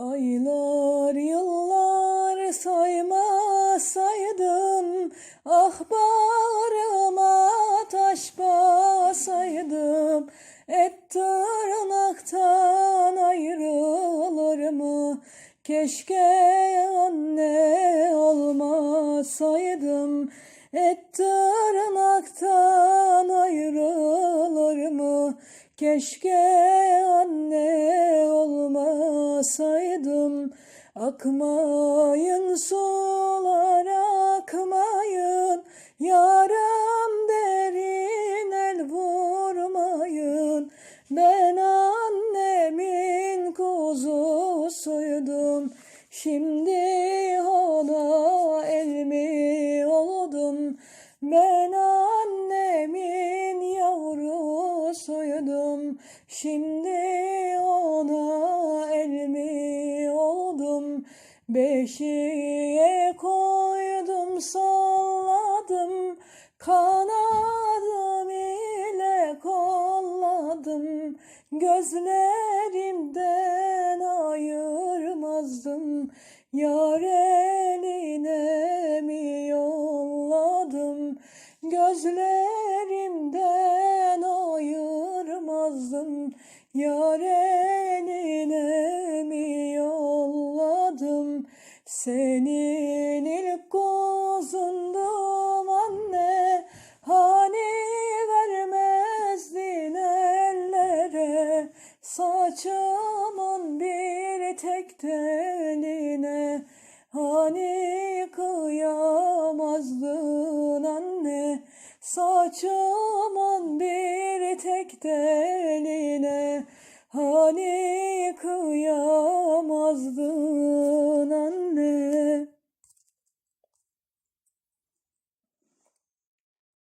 Aylar yıllar saymasaydım Ah bağrıma taş basaydım Et tırnaktan ayrılır mı? Keşke anne olmasaydım Et tırnaktan ayrılır mı? Keşke Akmayın sular akmayın. Yaram derin el vurmayın. Ben annemin kuzusuydum. Şimdi ona el mi oldum? Ben annemin yavrusuydum. Şimdi Beşiğe koydum salladım. Kanadım ile kolladım. Gözlerimden ayırmazdım. Yar eline mi yolladım? Gözlerimden ayırmazdım. Yar Senin ilk kuzundum anne Hani vermezdin ellere. Saçımın bir tek teline Hani kıyamazdın anne. Saçımın bir tek teline Hani kıyamazdın